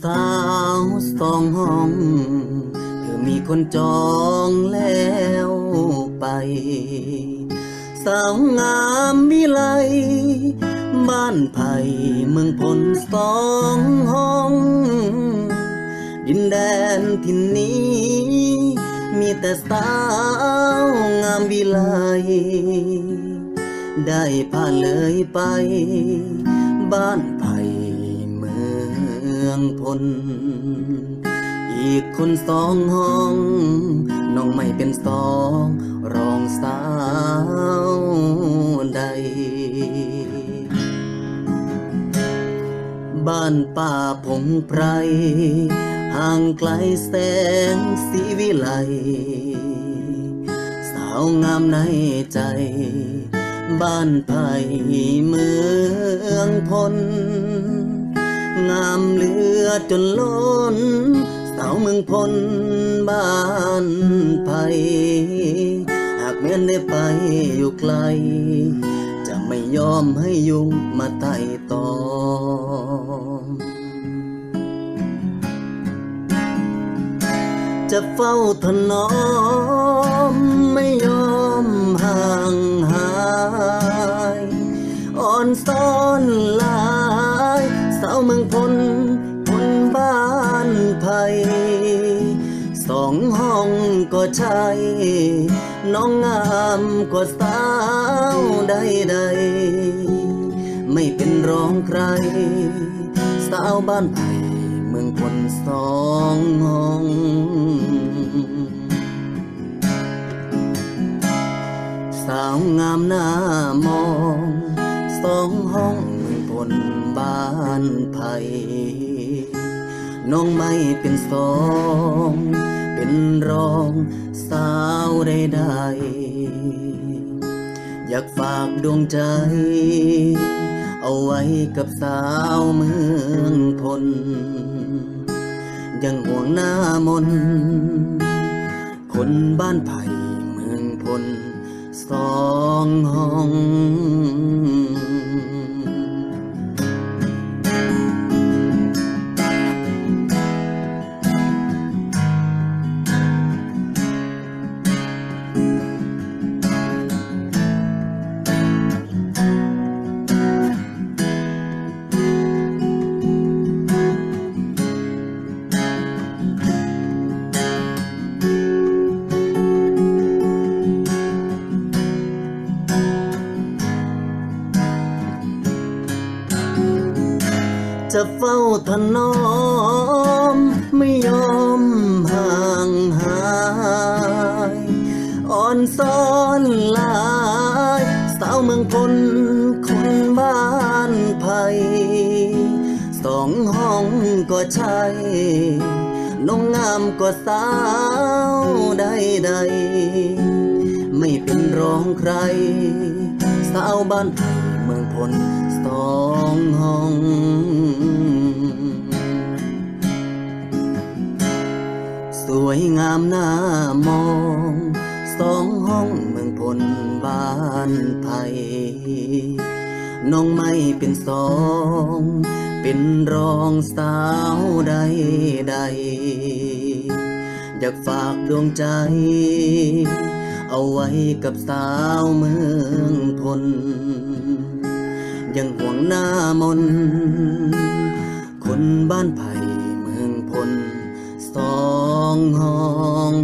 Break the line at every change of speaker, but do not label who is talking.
เสาสองห้อง เธอมีคนจองแล้วไป สาวงามวิไล บ้านไผ่เมืองพลสองห้อง ดินแดนที่นี้ มีแต่สาวงามวิไล ได้พาเลยไป บ้าน องพล อีกคนสองห้อง น้องไม่เป็นสอง รองสาวใด บ้านป่าพงไพร ห่างไกลแสงสีวิไล สาวงามในใจบ้านไผ่เมืองพล งามเหลือจนล้น สาวเมืองพลบ้านไผ่หากแม้นได้ไปอยู่ไกล จะไม่ยอมให้ยุงมาไต่ตอมจะเฝ้าถนอมไม่ยอม สองห้องก็ใช่น้องงามกว่าสาวใดๆไม่เป็นรองใคร สาวบ้านไผ่เมืองพลสองห้องสาวงามหน้ามองสองห้องเมืองพลบ้านไผ่ น้องไม่เป็นสอง เป็นรองสาวใดๆอยากฝากดวงใจ เอาไว้กับสาวเมืองพล ยังห่วงหน้ามน คนบ้านไผ่เมืองพลสองห้อง จะเฝ้าถนอม ไม่ยอมห่างหายอ่อนซ้อนลายสาวเมืองพลคนบ้านไผ่สองห้องก็ใช่น้องงามกว่าสาวใดๆไม่เป็นรองใคร สาวบ้านไผ่เมืองพล สองห้อง สวยงามหน้ามอง สองห้องเมืองพลบ้านไผ่น้องไม่เป็นสอง เป็นรองสาวใดใดๆอยากฝากดวงใจเอาไว้กับสาวเมืองพล ยังห่วงหน้ามน คนบ้านไผ่เมืองพลสองห้อง